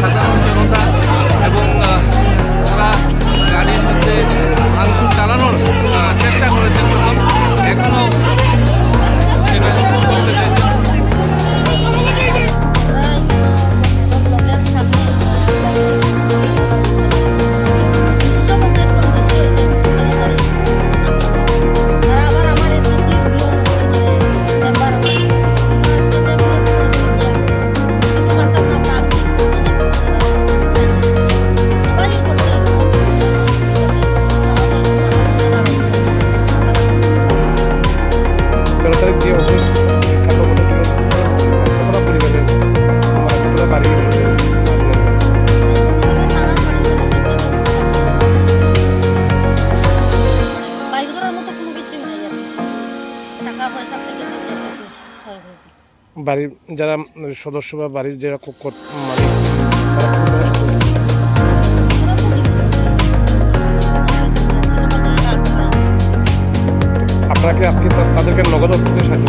Good. বাড়ির যারা সদস্য বা বাড়ির যারা মানে আপনাকে আজকে তাদেরকে নগদ অর্থ সাহায্য